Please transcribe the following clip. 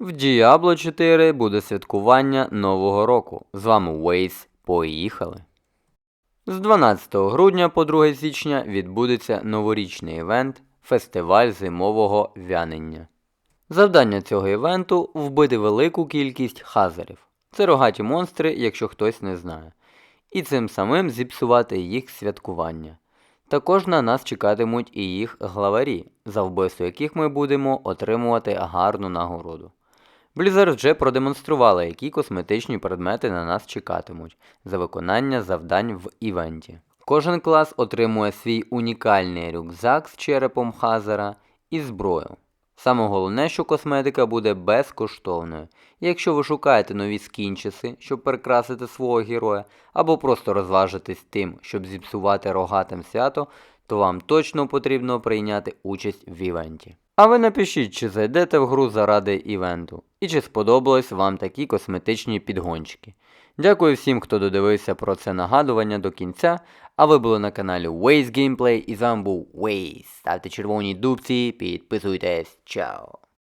В Diablo 4 буде святкування Нового року. З вами Waze. Поїхали! З 12 грудня по 2 січня відбудеться новорічний івент Фестиваль зимового вянення. Завдання цього івенту вбити велику кількість хазарів. Це рогаті монстри, якщо хтось не знає. І цим самим зіпсувати їх святкування. Також на нас чекатимуть і їх главарі, за вбивство яких ми будемо отримувати гарну нагороду. Blizzard вже продемонструвала, які косметичні предмети на нас чекатимуть за виконання завдань в івенті. Кожен клас отримує свій унікальний рюкзак з черепом Хазара і зброю. Саме головне, що косметика буде безкоштовною. Якщо ви шукаєте нові скінчеси, щоб прикрасити свого героя, або просто розважитись тим, щоб зіпсувати рогатим свято, то вам точно потрібно прийняти участь в івенті. А ви напишіть, чи зайдете в гру заради івенту, і чи сподобались вам такі косметичні підгончики. Дякую всім, хто додивився про це нагадування до кінця. А ви були на каналі Waze Gameplay і з вами був Waze. Ставте червоні дубці, підписуйтесь. Чао!